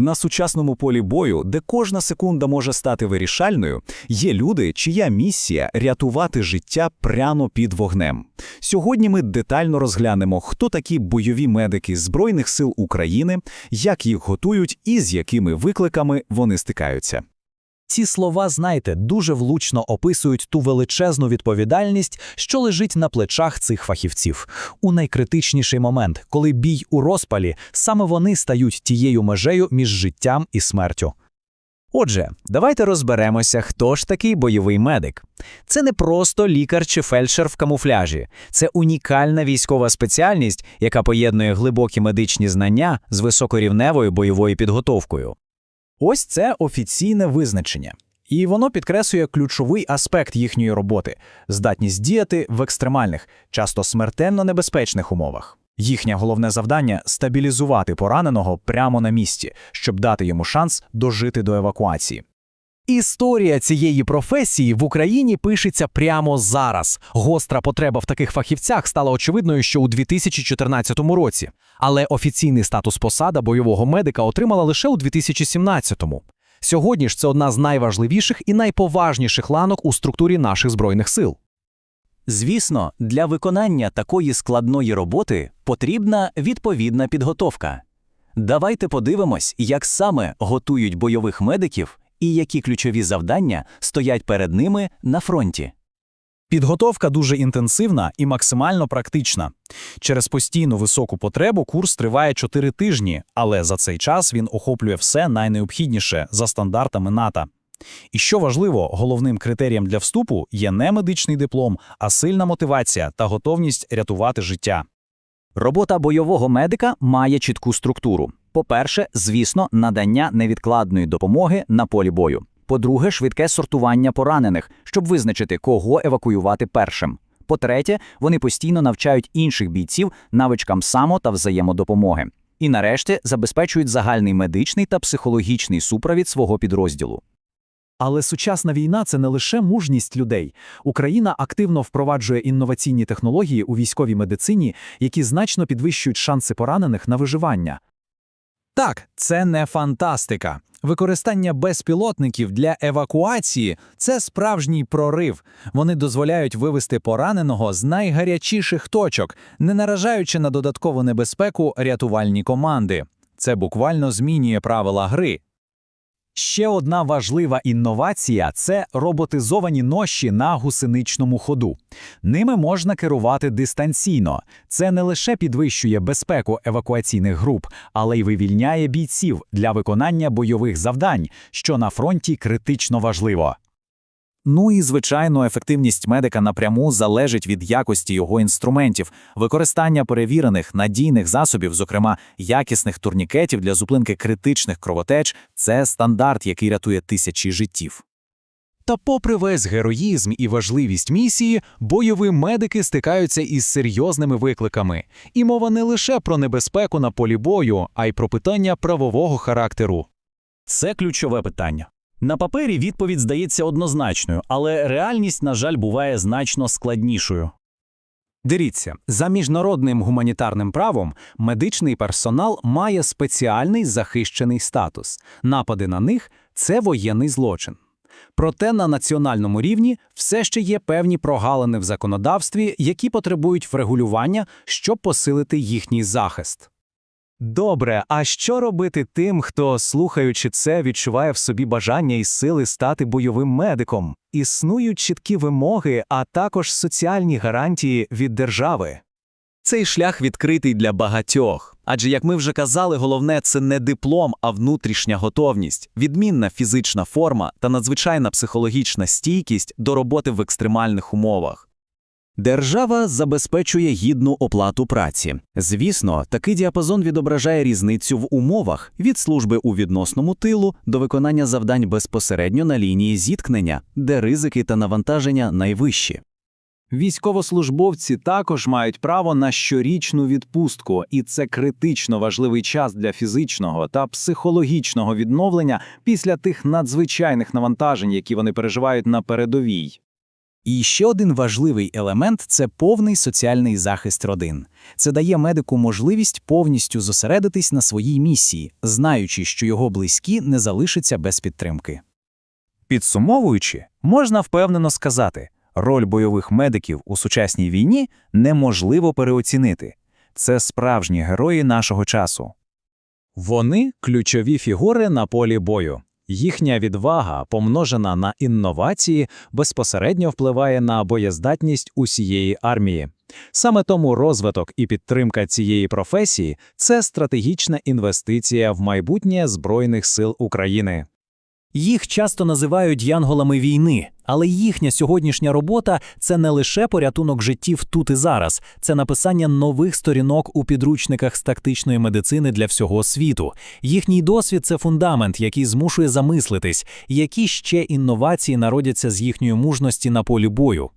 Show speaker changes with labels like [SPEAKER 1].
[SPEAKER 1] На сучасному полі бою, де кожна секунда може стати вирішальною, є люди, чия місія рятувати життя прямо під вогнем. Сьогодні ми детально розглянемо, хто такі бойові медики Збройних сил України, як їх готують і з якими викликами вони стикаються.
[SPEAKER 2] Ці слова, знаєте, дуже влучно описують ту величезну відповідальність, що лежить на плечах цих фахівців. У найкритичніший момент, коли бій у розпалі, саме вони стають тією межею між життям і смертю. Отже, давайте розберемося, хто ж такий бойовий медик. Це не просто лікар чи фельдшер в камуфляжі, це унікальна військова спеціальність, яка поєднує глибокі медичні знання з високорівневою бойовою підготовкою. Ось це офіційне визначення. І воно підкреслює ключовий аспект їхньої роботи здатність діяти в екстремальних, часто смертельно небезпечних умовах. Їхнє головне завдання стабілізувати пораненого прямо на місці, щоб дати йому шанс дожити до евакуації. Історія цієї професії в Україні пишеться прямо зараз. Гостра потреба в таких фахівцях стала очевидною ще у 2014 році, але офіційний статус посада бойового медика отримала лише у 2017-му. Сьогодні ж це одна з найважливіших і найповажніших ланок у структурі наших збройних сил.
[SPEAKER 1] Звісно, для виконання такої складної роботи потрібна відповідна підготовка. Давайте подивимось, як саме готують бойових медиків і які ключові завдання стоять перед ними на фронті.
[SPEAKER 2] Підготовка дуже інтенсивна і максимально практична. Через постійну високу потребу курс триває 4 тижні, але за цей час він охоплює все найнеобхідніше за стандартами НАТО. І що важливо, головним критерієм для вступу є не медичний диплом, а сильна мотивація та готовність рятувати життя.
[SPEAKER 1] Робота бойового медика має чітку структуру. По-перше, звісно, надання невідкладної допомоги на полі бою. По-друге, швидке сортування поранених, щоб визначити, кого евакуювати першим. По-третє, вони постійно навчають інших бійців навичкам само та взаємодопомоги. І нарешті забезпечують загальний медичний та психологічний супровід свого підрозділу.
[SPEAKER 2] Але сучасна війна це не лише мужність людей. Україна активно впроваджує інноваційні технології у військовій медицині, які значно підвищують шанси поранених на виживання. Так, це не фантастика. Використання безпілотників для евакуації це справжній прорив. Вони дозволяють вивести пораненого з найгарячіших точок, не наражаючи на додаткову небезпеку рятувальні команди. Це буквально змінює правила гри. Ще одна важлива інновація це роботизовані ноші на гусеничному ходу. Ними можна керувати дистанційно. Це не лише підвищує безпеку евакуаційних груп, але й вивільняє бійців для виконання бойових завдань, що на фронті критично важливо. Ну і звичайно, ефективність медика напряму залежить від якості його інструментів, використання перевірених надійних засобів, зокрема якісних турнікетів для зупинки критичних кровотеч, це стандарт, який рятує тисячі життів. Та, попри весь героїзм і важливість місії, бойові медики стикаються із серйозними викликами. І мова не лише про небезпеку на полі бою, а й про питання правового характеру.
[SPEAKER 1] Це ключове питання. На папері відповідь здається однозначною, але реальність, на жаль, буває значно складнішою.
[SPEAKER 2] Дивіться, за міжнародним гуманітарним правом медичний персонал має спеціальний захищений статус. Напади на них це воєнний злочин. Проте на національному рівні все ще є певні прогалини в законодавстві, які потребують врегулювання, щоб посилити їхній захист. Добре, а що робити тим, хто, слухаючи це, відчуває в собі бажання і сили стати бойовим медиком? Існують чіткі вимоги, а також соціальні гарантії від держави.
[SPEAKER 1] Цей шлях відкритий для багатьох. Адже, як ми вже казали, головне це не диплом, а внутрішня готовність, відмінна фізична форма та надзвичайна психологічна стійкість до роботи в екстремальних умовах. Держава забезпечує гідну оплату праці. Звісно, такий діапазон відображає різницю в умовах від служби у відносному тилу до виконання завдань безпосередньо на лінії зіткнення, де ризики та навантаження найвищі.
[SPEAKER 2] Військовослужбовці також мають право на щорічну відпустку, і це критично важливий час для фізичного та психологічного відновлення після тих надзвичайних навантажень, які вони переживають на передовій.
[SPEAKER 3] І ще один важливий елемент це повний соціальний захист родин. Це дає медику можливість повністю зосередитись на своїй місії, знаючи, що його близькі не залишаться без підтримки.
[SPEAKER 4] Підсумовуючи, можна впевнено сказати, роль бойових медиків у сучасній війні неможливо переоцінити. Це справжні герої нашого часу.
[SPEAKER 1] Вони ключові фігури на полі бою. Їхня відвага, помножена на інновації, безпосередньо впливає на боєздатність усієї армії. Саме тому розвиток і підтримка цієї професії це стратегічна інвестиція в майбутнє Збройних сил України.
[SPEAKER 2] Їх часто називають янголами війни, але їхня сьогоднішня робота це не лише порятунок життів тут і зараз, це написання нових сторінок у підручниках з тактичної медицини для всього світу. Їхній досвід це фундамент, який змушує замислитись, які ще інновації народяться з їхньої мужності на полі бою.